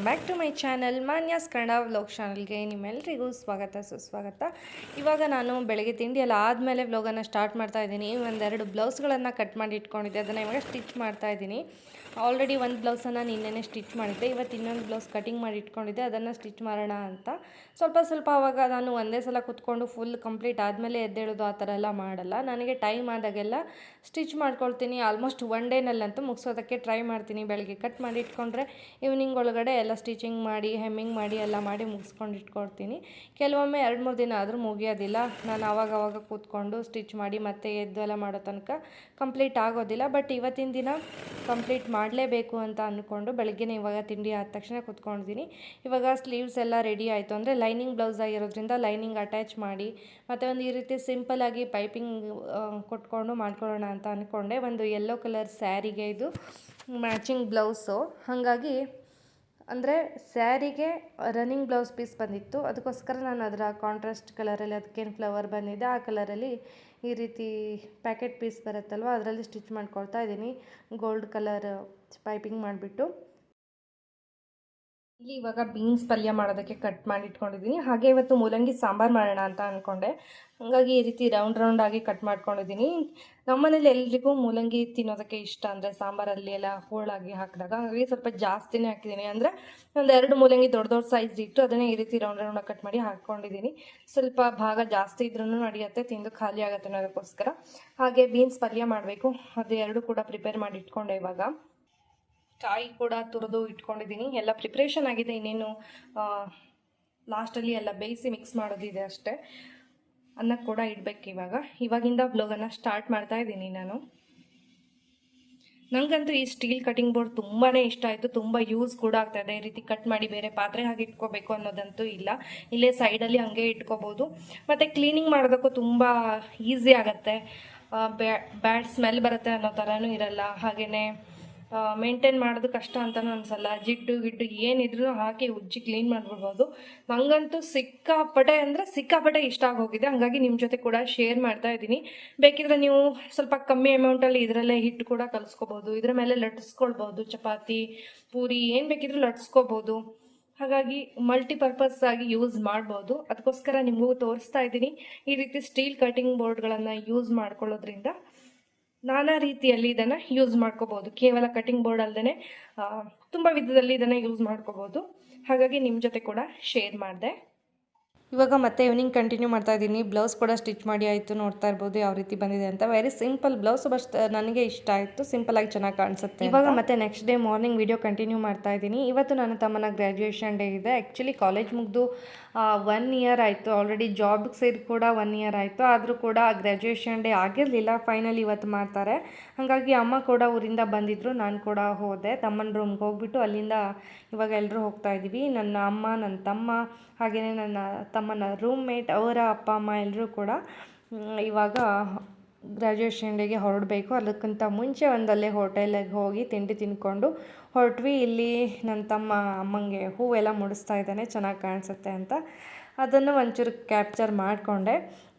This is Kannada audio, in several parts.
Welcome back to my channel Manya's Kannada vlog ಚಾನಲ್ಗೆ ನಿಮ್ಮೆಲ್ಲರಿಗೂ ಸ್ವಾಗತ, ಸುಸ್ವಾಗತ. ಇವಾಗ ನಾನು ಬೆಳಗ್ಗೆ ತಿಂಡಿ ಎಲ್ಲ ಆದಮೇಲೆ ವ್ಲಾಗನ್ನು ಸ್ಟಾರ್ಟ್ ಮಾಡ್ತಾ ಇದ್ದೀನಿ. ಒಂದೆರಡು ಬ್ಲೌಸ್ಗಳನ್ನು ಕಟ್ ಮಾಡಿ ಇಟ್ಕೊಂಡಿದ್ದೆ. ಅದನ್ನು ಇವಾಗ ಸ್ಟಿಚ್ ಮಾಡ್ತಾ ಇದ್ದೀನಿ. ಆಲ್ರೆಡಿ ಒಂದು ಬ್ಲೌಸನ್ನು ನಿನ್ನೆನೇ ಸ್ಟಿಚ್ ಮಾಡಿದ್ದೆ. ಇವತ್ತು ಇನ್ನೊಂದು ಬ್ಲೌಸ್ ಕಟಿಂಗ್ ಮಾಡಿ ಇಟ್ಕೊಂಡಿದ್ದೆ. ಅದನ್ನು ಸ್ಟಿಚ್ ಮಾಡೋಣ ಅಂತ. ಸ್ವಲ್ಪ ಸ್ವಲ್ಪ ಆವಾಗ ನಾನು ಒಂದೇ ಸಲ ಕೂತ್ಕೊಂಡು ಫುಲ್ ಕಂಪ್ಲೀಟ್ ಆದಮೇಲೆ ಎದ್ದೇಳೋದು ಆ ಥರ ಎಲ್ಲ ಮಾಡಲ್ಲ. ನನಗೆ ಟೈಮ್ ಆದಾಗೆಲ್ಲ ಸ್ಟಿಚ್ ಮಾಡ್ಕೊಳ್ತೀನಿ. ಆಲ್ಮೋಸ್ಟ್ ಒನ್ ಡೇನಲ್ಲಂತೂ ಮುಗಿಸೋದಕ್ಕೆ ಟ್ರೈ ಮಾಡ್ತೀನಿ. ಬೆಳಗ್ಗೆ ಕಟ್ ಮಾಡಿ ಇಟ್ಕೊಂಡ್ರೆ ಈವ್ನಿಂಗ್ ಒಳಗಡೆ ಎಲ್ಲ ಸ್ಟಿಚಿಂಗ್ ಮಾಡಿ ಹೆಮ್ಮಿಂಗ್ ಮಾಡಿ ಎಲ್ಲ ಮಾಡಿ ಮುಗಿಸ್ಕೊಂಡು ಇಟ್ಕೊಡ್ತೀನಿ ಕೆಲವೊಮ್ಮೆ ಎರಡು ಮೂರು ದಿನ ಆದರೂ ಮುಗಿಯೋದಿಲ್ಲ. ನಾನು ಆವಾಗ ಕೂತ್ಕೊಂಡು ಸ್ಟಿಚ್ ಮಾಡಿ ಮತ್ತೆ ಎದ್ದು ಎಲ್ಲ ಮಾಡೋ ತನಕ ಕಂಪ್ಲೀಟ್ ಆಗೋದಿಲ್ಲ. ಬಟ್ ಇವತ್ತಿನ ದಿನ ಕಂಪ್ಲೀಟ್ ಮಾಡಲೇಬೇಕು ಅಂತ ಅಂದ್ಕೊಂಡು ಬೆಳಗ್ಗೆನೇ ಇವಾಗ ತಿಂಡಿ ಆದ ತಕ್ಷಣ ಕೂತ್ಕೊಂಡಿದ್ದೀನಿ. ಇವಾಗ ಸ್ಲೀವ್ಸ್ ಎಲ್ಲ ರೆಡಿ ಆಯಿತು ಅಂದರೆ ಲೈನಿಂಗ್ ಬ್ಲೌಸ್ ಆಗಿರೋದ್ರಿಂದ ಲೈನಿಂಗ್ ಅಟ್ಯಾಚ್ ಮಾಡಿ, ಮತ್ತು ಒಂದು ಈ ರೀತಿ ಸಿಂಪಲ್ಲಾಗಿ ಪೈಪಿಂಗ್ ಕೊಟ್ಕೊಂಡು ಮಾಡ್ಕೊಳ್ಳೋಣ ಅಂತ ಅಂದ್ಕೊಂಡೆ ಒಂದು ಯೆಲ್ಲೋ ಕಲರ್ ಸ್ಯಾರಿಗೆ ಇದು ಮ್ಯಾಚಿಂಗ್ ಬ್ಲೌಸು ಹಾಗಾಗಿ ಅಂದರೆ ಸ್ಯಾರಿಗೆ ರನ್ನಿಂಗ್ ಬ್ಲೌಸ್ ಪೀಸ್ ಬಂದಿತ್ತು. ಅದಕ್ಕೋಸ್ಕರ ನಾನು ಅದರ ಕಾಂಟ್ರಾಸ್ಟ್ ಕಲರಲ್ಲಿ ಅದಕ್ಕೇನು ಫ್ಲವರ್ ಬಂದಿದೆ, ಆ ಕಲರಲ್ಲಿ ಈ ರೀತಿ ಪ್ಯಾಕೆಟ್ ಪೀಸ್ ಬರುತ್ತಲ್ವ, ಅದರಲ್ಲಿ ಸ್ಟಿಚ್ ಮಾಡ್ಕೊಳ್ತಾ ಇದ್ದೀನಿ. ಗೋಲ್ಡ್ ಕಲರ್ ಪೈಪಿಂಗ್ ಮಾಡಿಬಿಟ್ಟು. ಇಲ್ಲಿ ಇವಾಗ ಬೀನ್ಸ್ ಪಲ್ಯ ಮಾಡೋದಕ್ಕೆ ಕಟ್ ಮಾಡಿ ಇಟ್ಕೊಂಡಿದ್ದೀನಿ ಹಾಗೆ ಇವತ್ತು ಮೂಲಂಗಿ ಸಾಂಬಾರು ಮಾಡೋಣ ಅಂತ ಅಂದ್ಕೊಂಡೆ ಹಾಗಾಗಿ ಈ ರೀತಿ ರೌಂಡ್ ರೌಂಡ್ ಆಗಿ ಕಟ್ ಮಾಡ್ಕೊಂಡಿದ್ದೀನಿ. ನಮ್ಮನೇಲಿ ಎಲ್ರಿಗೂ ಮೂಲಂಗಿ ತಿನ್ನೋದಕ್ಕೆ ಇಷ್ಟ ಅಂದರೆ ಸಾಂಬಾರಲ್ಲಿ ಎಲ್ಲ ಹೋಳಾಗಿ ಹಾಕಿದಾಗ ಹಾಗಾಗಿ ಸ್ವಲ್ಪ ಜಾಸ್ತಿನೇ ಹಾಕಿದ್ದೀನಿ. ಅಂದರೆ ಒಂದು ಎರಡು ಮೂಲಂಗಿ ದೊಡ್ಡ ದೊಡ್ಡ ಸೈಜ್ ಇಟ್ಟು ಅದನ್ನೇ ಈ ರೀತಿ ರೌಂಡ್ ರೌಂಡಾಗಿ ಕಟ್ ಮಾಡಿ ಹಾಕ್ಕೊಂಡಿದ್ದೀನಿ ಸ್ವಲ್ಪ ಭಾಗ ಜಾಸ್ತಿ ಇದ್ರೂ ನಡೆಯುತ್ತೆ, ತಿಂದು ಖಾಲಿ ಆಗುತ್ತೆ ಅನ್ನೋದಕ್ಕೋಸ್ಕರ. ಹಾಗೆ ಬೀನ್ಸ್ ಪಲ್ಯ ಮಾಡಬೇಕು. ಅದು ಎರಡು ಕೂಡ ಪ್ರಿಪೇರ್ ಮಾಡಿ ಇಟ್ಕೊಂಡೆ ಇವಾಗ. ಕಾಯಿ ಕೂಡ ತುರಿದು ಇಟ್ಕೊಂಡಿದ್ದೀನಿ. ಎಲ್ಲ ಪ್ರಿಪ್ರೇಷನ್ ಆಗಿದೆ. ಇನ್ನೇನು ಲಾಸ್ಟಲ್ಲಿ ಎಲ್ಲ ಬೇಯಿಸಿ ಮಿಕ್ಸ್ ಮಾಡೋದಿದೆ ಅಷ್ಟೇ. ಅನ್ನ ಕೂಡ ಇಡಬೇಕು ಇವಾಗ. ಇವಾಗಿಂದ ಬ್ಲೋಗನ್ನು ಸ್ಟಾರ್ಟ್ ಮಾಡ್ತಾ ಇದ್ದೀನಿ ನಾನು. ನನಗಂತೂ ಈ ಸ್ಟೀಲ್ ಕಟಿಂಗ್ ಬೋರ್ಡ್ ತುಂಬಾ ಇಷ್ಟ ಆಯಿತು. ತುಂಬ ಯೂಸ್ ಕೂಡ ಆಗ್ತಾ ಇದೆ. ಈ ರೀತಿ ಕಟ್ ಮಾಡಿ ಬೇರೆ ಪಾತ್ರೆ ಹಾಗೆ ಇಟ್ಕೋಬೇಕು ಅನ್ನೋದಂತೂ ಇಲ್ಲ. ಇಲ್ಲೇ ಸೈಡಲ್ಲಿ ಹಂಗೆ ಇಟ್ಕೋಬೋದು. ಮತ್ತು ಕ್ಲೀನಿಂಗ್ ಮಾಡೋದಕ್ಕೂ ತುಂಬ ಈಸಿ ಆಗುತ್ತೆ. ಬ್ಯಾಡ್ ಸ್ಮೆಲ್ ಬರುತ್ತೆ ಅನ್ನೋ ಥರನೂ ಇರಲ್ಲ. ಹಾಗೆಯೇ ಮೇಂಟೈನ್ ಮಾಡೋದು ಕಷ್ಟ ಅಂತಲೂ ಅನ್ಸಲ್ಲ. ಜಿಡ್ಡು ಗಿಡ್ಡು ಏನಿದ್ರು ಹಾಕಿ ಉಜ್ಜಿ ಕ್ಲೀನ್ ಮಾಡ್ಬಿಡ್ಬೋದು. ನನಗಂತೂ ಸಿಕ್ಕಾಪಟೆ ಅಂದರೆ ಸಿಕ್ಕಾಪಟೆ ಇಷ್ಟ ಆಗೋಗಿದೆ. ಹಾಗಾಗಿ ನಿಮ್ಮ ಜೊತೆ ಕೂಡ ಶೇರ್ ಮಾಡ್ತಾ ಇದ್ದೀನಿ. ಬೇಕಿದ್ರೆ ನೀವು ಸ್ವಲ್ಪ ಕಮ್ಮಿ ಅಮೌಂಟಲ್ಲಿ ಇದರಲ್ಲೇ ಹಿಟ್ಟು ಕೂಡ ಕಲಿಸ್ಕೋಬೋದು. ಇದ್ರ ಮೇಲೆ ಲಟ್ಸ್ಕೊಳ್ಬೋದು. ಚಪಾತಿ, ಪೂರಿ ಏನು ಬೇಕಿದ್ರೂ ಲಟ್ಸ್ಕೋಬೋದು. ಹಾಗಾಗಿ ಮಲ್ಟಿಪರ್ಪಸ್ ಆಗಿ ಯೂಸ್ ಮಾಡ್ಬೋದು. ಅದಕ್ಕೋಸ್ಕರ ನಿಮಗೂ ತೋರಿಸ್ತಾ ಇದ್ದೀನಿ. ಈ ರೀತಿ ಸ್ಟೀಲ್ ಕಟಿಂಗ್ ಬೋರ್ಡ್ಗಳನ್ನು ಯೂಸ್ ಮಾಡ್ಕೊಳ್ಳೋದ್ರಿಂದ ನಾನಾ ರೀತಿಯಲ್ಲಿ ಇದನ್ನು ಯೂಸ್ ಮಾಡ್ಕೋಬೋದು ಕೇವಲ ಕಟಿಂಗ್ ಬೋರ್ಡ್ ಅಲ್ಲದೆ ತುಂಬ ವಿಧದಲ್ಲಿ ಇದನ್ನು ಯೂಸ್ ಮಾಡ್ಕೋಬೋದು ಹಾಗಾಗಿ ನಿಮ್ಮ ಜೊತೆ ಕೂಡ ಶೇರ್ ಮಾಡಿದೆ. ಇವಾಗ ಮತ್ತೆ ಇವ್ನಿಂಗ್ ಕಂಟಿನ್ಯೂ ಮಾಡ್ತಾ ಇದ್ದೀನಿ. ಬ್ಲೌಸ್ ಕೂಡ ಸ್ಟಿಚ್ ಮಾಡಿ ಆಯಿತು ನೋಡ್ತಾ ಇರ್ಬೋದು ಯಾವ ರೀತಿ ಬಂದಿದೆ ಅಂತ. ವೆರಿ ಸಿಂಪಲ್ ಬ್ಲೌಸ್ ಬಟ್ ನನಗೆ ಇಷ್ಟ ಆಯಿತು. ಸಿಂಪಲ್ ಆಗಿ ಚೆನ್ನಾಗಿ ಕಾಣಿಸುತ್ತೆ ಇವಾಗ ಮತ್ತೆ next day morning video continue ಮಾಡ್ತಾ ಇದ್ದೀನಿ. ಇವತ್ತು ನನ್ನ ತಮ್ಮನ ಗ್ರ್ಯಾಜುಯೇಷನ್ ಡೇ ಇದೆ. ಆ್ಯಕ್ಚುಲಿ ಕಾಲೇಜ್ ಮುಗಿದು ಒನ್ ಇಯರ್ ಆಯಿತು. ಆಲ್ರೆಡಿ ಜಾಬ್ಗೆ ಸೇರಿ ಕೂಡ ಒನ್ ಇಯರ್ ಆಯಿತು. ಆದರೂ ಕೂಡ ಗ್ರ್ಯಾಜುಯೇಷನ್ ಡೇ ಆಗಿರಲಿಲ್ಲ. ಫೈನಲ್ ಇವತ್ತು ಮಾಡ್ತಾರೆ. ಹಾಗಾಗಿ ಅಮ್ಮ ಕೂಡ ಊರಿಂದ ಬಂದಿದ್ದರು ನಾನು ಕೂಡ ಹೋದೆ. ತಮ್ಮನ ರೂಮ್ಗೆ ಹೋಗ್ಬಿಟ್ಟು ಅಲ್ಲಿಂದ ಇವಾಗ ಎಲ್ಲರೂ ಹೋಗ್ತಾ ಇದ್ದೀವಿ ನನ್ನ ಅಮ್ಮ ನನ್ನ ತಮ್ಮ ಹಾಗೆಯೇ ನನ್ನ ತಮ್ಮನ ರೂಮ್ಮೇಟ್ ಅವರ ಅಪ್ಪ, ಅಮ್ಮ ಎಲ್ಲರೂ ಕೂಡ ಇವಾಗ ಗ್ರ್ಯಾಜುಯೇಷನ್ ಡೇಗೆ ಹೊರಡಬೇಕು. ಅದಕ್ಕಿಂತ ಮುಂಚೆ ಒಂದಲ್ಲೇ ಹೋಟೆಲಿಗೆ ಹೋಗಿ ತಿಂಡಿ ತಿನ್ಕೊಂಡು ಹೊರಟ್ವಿ. ಇಲ್ಲಿ ನನ್ನ ತಮ್ಮ ಅಮ್ಮಂಗೆ ಹೂವೆಲ್ಲ ಮುಡಿಸ್ತಾ ಇದ್ದಾನೆ. ಚೆನ್ನಾಗಿ ಕಾಣಿಸುತ್ತೆ ಅಂತ ಅದನ್ನು ಒಂಚೂರು ಕ್ಯಾಪ್ಚರ್ ಮಾಡಿಕೊಂಡೆ.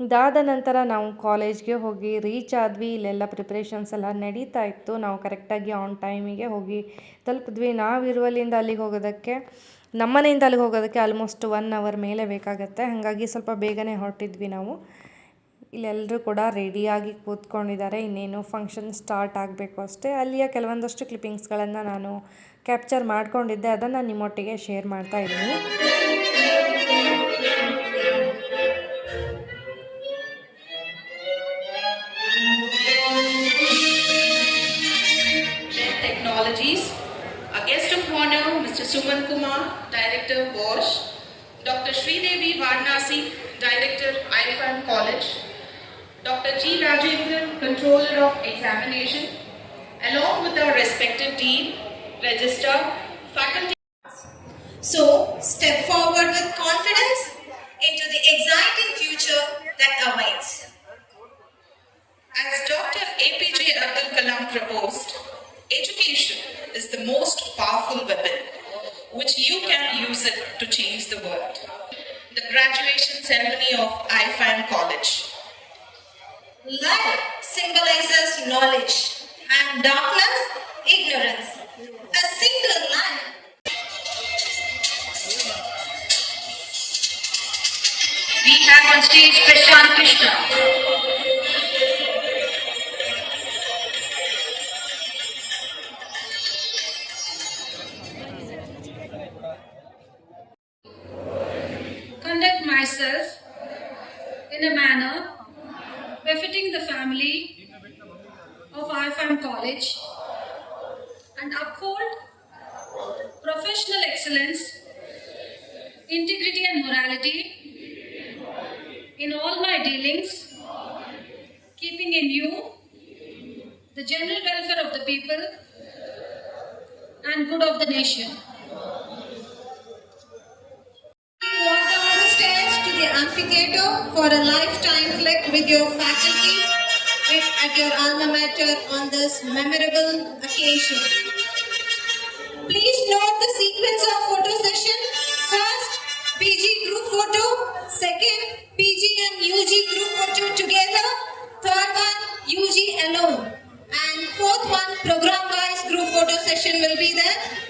ಇದಾದ ನಂತರ ನಾವು ಕಾಲೇಜ್ಗೆ ಹೋಗಿ ರೀಚ್ ಆದ್ವಿ. ಇಲ್ಲೆಲ್ಲ ಪ್ರಿಪ್ರೇಷನ್ಸ್ ಎಲ್ಲ ನಡೀತಾ ಇತ್ತು. ನಾವು ಕರೆಕ್ಟಾಗಿ ಆನ್ ಟೈಮಿಗೆ ಹೋಗಿ ತಲುಪಿದ್ವಿ. ನಾವಿರುವಲ್ಲಿಂದ ಅಲ್ಲಿಗೆ ಹೋಗೋದಕ್ಕೆ ನಮ್ಮನೆಯಿಂದ ಅಲ್ಲಿಗೆ ಹೋಗೋದಕ್ಕೆ ಆಲ್ಮೋಸ್ಟ್ ಒನ್ ಅವರ್ ಮೇಲೆ ಬೇಕಾಗತ್ತೆ. ಹಾಗಾಗಿ ಸ್ವಲ್ಪ ಬೇಗನೆ ಹೊರಟಿದ್ವಿ ನಾವು. ಇಲ್ಲೆಲ್ಲರೂ ಕೂಡ ರೆಡಿಯಾಗಿ ಕೂತ್ಕೊಂಡಿದ್ದಾರೆ. ಇನ್ನೇನು ಫಂಕ್ಷನ್ ಸ್ಟಾರ್ಟ್ ಆಗಬೇಕು ಅಷ್ಟೇ. ಅಲ್ಲಿಯ ಕೆಲವೊಂದಷ್ಟು ಕ್ಲಿಪ್ಪಿಂಗ್ಸ್ಗಳನ್ನು ನಾನು ಕ್ಯಾಪ್ಚರ್ ಮಾಡಿಕೊಂಡಿದ್ದೆ. ಅದನ್ನು ನಿಮ್ಮೊಟ್ಟಿಗೆ ಶೇರ್ ಮಾಡ್ತಾ ಇದ್ದೀನಿ. Technologies. A guest of Mr. Suman Kumar, Director, Bosch. Dr. Sridevi Varnasi, Director, IFAM College. Dr. G. Rajendran, Controller of Examination. Along with our respected Dean, Registrar, Faculty. So, step forward with confidence into the exciting future that awaits. As Dr. APJ Abdul Kalam proposed, education is the most powerful weapon which you can use it to change the world. The graduation ceremony of IFAM College. Light symbolizes knowledge and darkness, ignorance. A single light We have on stage Prashant Krishna. Myself in a manner befitting the family of IFAM College and uphold professional excellence, integrity, and morality in all my dealings, keeping in view the general welfare of the people and good of the nation. For a lifetime flick with your faculty at your alma mater on this memorable occasion. Please note the sequence of photo session. First, PG group photo. Second, PG and UG group photo together. Third one, UG alone. And fourth one, program-wise group photo session will be there.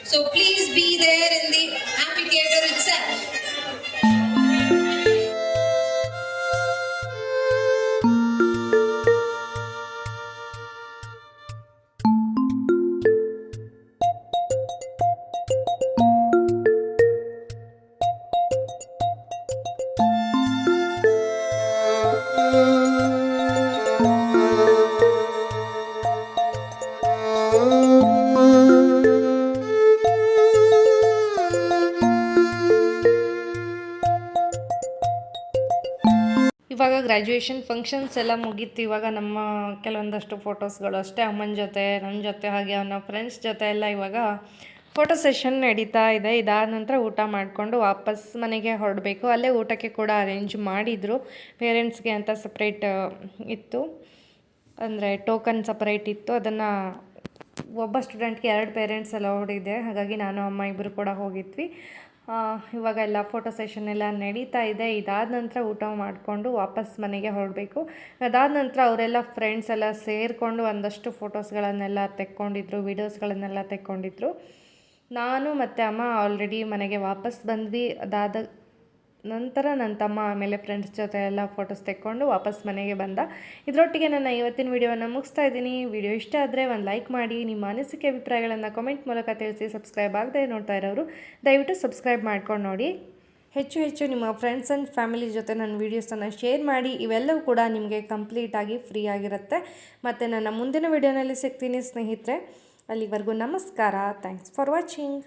Graduation functions ಎಲ್ಲ ಮುಗೀತು. ಇವಾಗ ನಮ್ಮ ಕೆಲವೊಂದಷ್ಟು ಫೋಟೋಸ್ಗಳು ಅಷ್ಟೇ, ಅಮ್ಮನ ಜೊತೆ ನನ್ನ ಜೊತೆ ಹಾಗೆ ಅವನ ಫ್ರೆಂಡ್ಸ್ ಜೊತೆ ಎಲ್ಲ ಇವಾಗ ಫೋಟೋ ಸೆಷನ್ ನಡೀತಾ ಇದೆ. ಇದಾದ ನಂತರ ಊಟ ಮಾಡಿಕೊಂಡು ವಾಪಸ್ ಮನೆಗೆ ಹೊರಡಬೇಕು. ಅಲ್ಲೇ ಊಟಕ್ಕೆ ಕೂಡ ಅರೇಂಜ್ ಮಾಡಿದರು. ಪೇರೆಂಟ್ಸ್ಗೆ ಅಂತ ಸಪ್ರೇಟ್ ಇತ್ತು. ಅಂದರೆ ಟೋಕನ್ ಸಪ್ರೇಟ್ ಇತ್ತು. ಅದನ್ನು ಒಬ್ಬ ಸ್ಟೂಡೆಂಟ್ಗೆ ಎರಡು ಪೇರೆಂಟ್ಸ್ ಎಲ್ಲ ಇದೆ. ಹಾಗಾಗಿ ನಾನು, ಅಮ್ಮ ಇಬ್ಬರು ಕೂಡ ಹೋಗಿದ್ವಿ. ಆ, ಇವಾಗ ಎಲ್ಲ ಫೋಟೋ ಸೆಷನ್ ಎಲ್ಲ ನಡೀತಾ ಇದೆ. ಇದಾದ ನಂತರ ಊಟ ಮಾಡಿಕೊಂಡು ವಾಪಸ್ ಮನೆಗೆ ಹೊರಡಬೇಕು. ಅದಾದ ನಂತರ ಅವರೆಲ್ಲ ಫ್ರೆಂಡ್ಸ್ ಎಲ್ಲ ಸೇರಿಕೊಂಡು ಒಂದಷ್ಟು ಫೋಟೋಸ್ಗಳನ್ನೆಲ್ಲ ತೆಕ್ಕೊಂಡಿದ್ರು ವೀಡಿಯೋಸ್ಗಳನ್ನೆಲ್ಲ ತೆಕ್ಕೊಂಡಿದ್ರು. ನಾನು ಮತ್ತು ಅಮ್ಮ ಆಲ್ರೆಡಿ ಮನೆಗೆ ವಾಪಸ್ ಬಂದ್ವಿ. ಅದಾದ ನಂತರ ನನ್ನ ತಮ್ಮ ಆಮೇಲೆ ಫ್ರೆಂಡ್ಸ್ ಜೊತೆ ಎಲ್ಲ ಫೋಟೋಸ್ ತೆಕ್ಕೊಂಡು ವಾಪಸ್ ಮನೆಗೆ ಬಂದ. ಇದರೊಟ್ಟಿಗೆ ನನ್ನ ಇವತ್ತಿನ ವಿಡಿಯೋವನ್ನು ಮುಗಿಸ್ತಾ ಇದ್ದೀನಿ. ವಿಡಿಯೋ ಇಷ್ಟ ಆದರೆ ಒಂದು ಲೈಕ್ ಮಾಡಿ, ನಿಮ್ಮ ಅನಿಸಿಕೆ ಅಭಿಪ್ರಾಯಗಳನ್ನು ಕಮೆಂಟ್ ಮೂಲಕ ತಿಳಿಸಿ ಸಬ್ಸ್ಕ್ರೈಬ್ ಆಗದೆ ನೋಡ್ತಾ ಇರೋರು ದಯವಿಟ್ಟು ಸಬ್ಸ್ಕ್ರೈಬ್ ಮಾಡ್ಕೊಂಡು ನೋಡಿ. ಹೆಚ್ಚು ಹೆಚ್ಚು ನಿಮ್ಮ ಫ್ರೆಂಡ್ಸ್ ಆ್ಯಂಡ್ ಫ್ಯಾಮಿಲಿ ಜೊತೆ ನನ್ನ ವೀಡಿಯೋಸನ್ನು ಶೇರ್ ಮಾಡಿ. ಇವೆಲ್ಲವೂ ಕೂಡ ನಿಮಗೆ ಕಂಪ್ಲೀಟಾಗಿ ಫ್ರೀ ಆಗಿರುತ್ತೆ. ಮತ್ತು ನನ್ನ ಮುಂದಿನ ವಿಡಿಯೋನಲ್ಲಿ ಸಿಗ್ತೀನಿ ಸ್ನೇಹಿತರೆ. ಅಲ್ಲಿವರೆಗೂ ನಮಸ್ಕಾರ. Thanks for watching